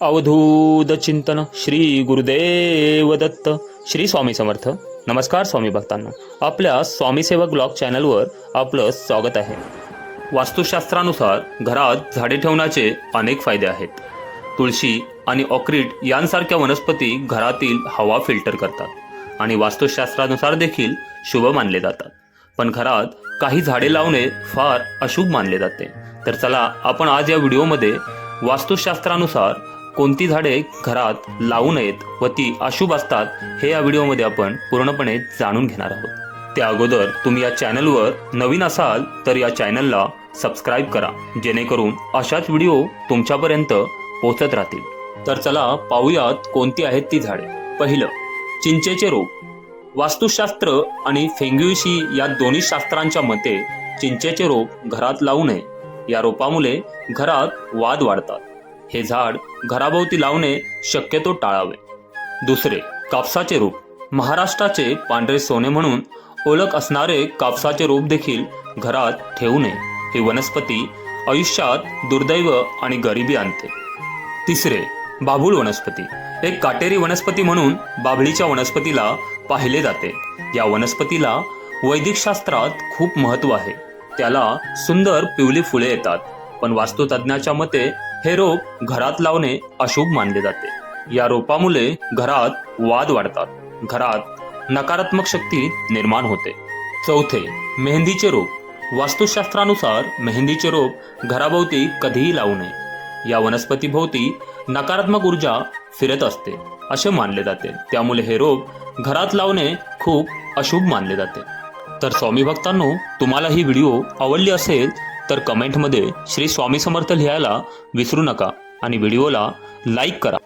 अवधूत चिंतन श्री गुरुदेव दत्त श्री स्वामी समर्थ. नमस्कार स्वामी भक्तांना. आपल्या स्वामीसेवक ब्लॉग चॅनलवर आपलं स्वागत आहे. वास्तुशास्त्रानुसार घरात झाडे ठेवण्याचे अनेक फायदे आहेत. तुळशी आणि ऑक्रीट यांसारख्या वनस्पती घरातील हवा फिल्टर करतात आणि वास्तुशास्त्रानुसार देखील शुभ मानले जातात. पण घरात काही झाडे लावणे फार अशुभ मानले जाते. तर चला आपण आज या व्हिडिओमध्ये वास्तुशास्त्रानुसार कोणती झाडे घरात लावू नयेत व ती अशुभ असतात हे या व्हिडिओमध्ये आपण पूर्णपणे जाणून घेणार आहोत. त्या अगोदर तुम्ही या चॅनलवर नवीन असाल तर या चॅनलला सबस्क्राईब करा जेणेकरून अशाच व्हिडिओ तुमच्यापर्यंत पोहोचत राहतील. तर चला पाहूयात कोणती आहेत ती झाडे. पहिलं चिंचेचे रोप वास्तुशास्त्र आणि फेंग्युशी या दोन्ही शास्त्रांच्या मते चिंचेचे रोप घरात लावू नये. या रोपामुळे घरात वाद वाढतात. हे झाड घराभोवती लावणे शक्यतो टाळावे. दुसरे कापसाचे रोप. महाराष्ट्राचे पांढरे सोने म्हणून ओळख असणारे कापसाचे रोप देखील घरात ठेवू नये ही वनस्पती आयुष्यात दुर्दैव आणि गरिबी आणते. तिसरे बाभूळ वनस्पती. एक काटेरी वनस्पती म्हणून बाभळीच्या वनस्पतीला पाहिले जाते. या वनस्पतीला वैदिक शास्त्रात खूप महत्त्व आहे. त्याला सुंदर पिवली फुले येतात. पण वास्तुतज्ञाच्या मते हे रोप घरात लावणे अशुभ मानले जाते. या रोपामुळे घरात वाद वाढतात. घरात नकारात्मक शक्ती निर्माण होते. चौथे मेहंदीचे रोप. वास्तुशास्त्रानुसार मेहंदीचे रोप घराभोवती कधीही लावू नये. या वनस्पतीभोवती नकारात्मक ऊर्जा फिरत असते असे मानले जाते. त्यामुळे हे रोप घरात लावणे खूप अशुभ मानले जाते. तर स्वामी भक्तांनो तुम्हाला ही व्हिडिओ आवडली असेल तर कमेंटमध्ये श्री स्वामी समर्थ लिहायला विसरू नका आणि व्हिडिओला लाईक करा.